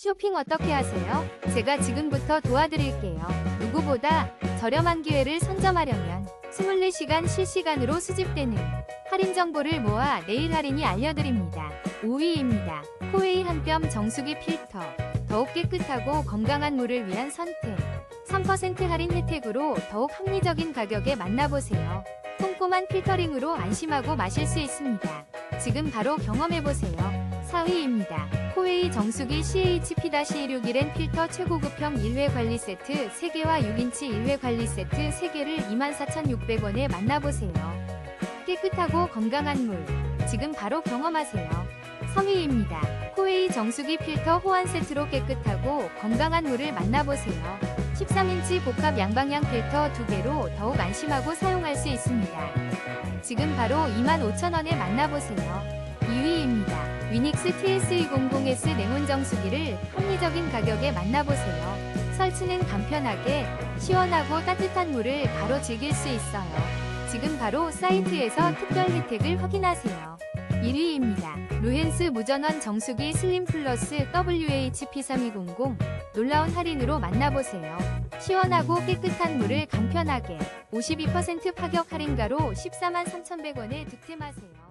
쇼핑 어떻게 하세요? 제가 지금부터 도와드릴게요. 누구보다 저렴한 기회를 선점하려면 24시간 실시간으로 수집되는 할인 정보를 모아 내일 할인이 알려드립니다. 5위입니다. 코웨이 한뼘 정수기 필터. 더욱 깨끗하고 건강한 물을 위한 선택. 3% 할인 혜택으로 더욱 합리적인 가격에 만나보세요. 꼼꼼한 필터링으로 안심하고 마실 수 있습니다. 지금 바로 경험해보세요. 4위입니다. 코웨이 정수기 CHP-161N 필터 최고급형 1회 관리 세트 3개와 6인치 1회 관리 세트 3개를 24,600원에 만나보세요. 깨끗하고 건강한 물. 지금 바로 경험하세요. 3위입니다. 코웨이 정수기 필터 호환 세트로 깨끗하고 건강한 물을 만나보세요. 13인치 복합 양방향 필터 2개로 더욱 안심하고 사용할 수 있습니다. 지금 바로 25,000원에 만나보세요. 2위입니다. 위닉스 TS200S 냉온 정수기를 합리적인 가격에 만나보세요. 설치는 간편하게 시원하고 따뜻한 물을 바로 즐길 수 있어요. 지금 바로 사이트에서 특별 혜택을 확인하세요. 1위입니다. 루헨스 무전원 정수기 슬림 플러스 WHP3200 놀라운 할인으로 만나보세요. 시원하고 깨끗한 물을 간편하게 52% 파격 할인가로 14만 3,100원에 득템하세요.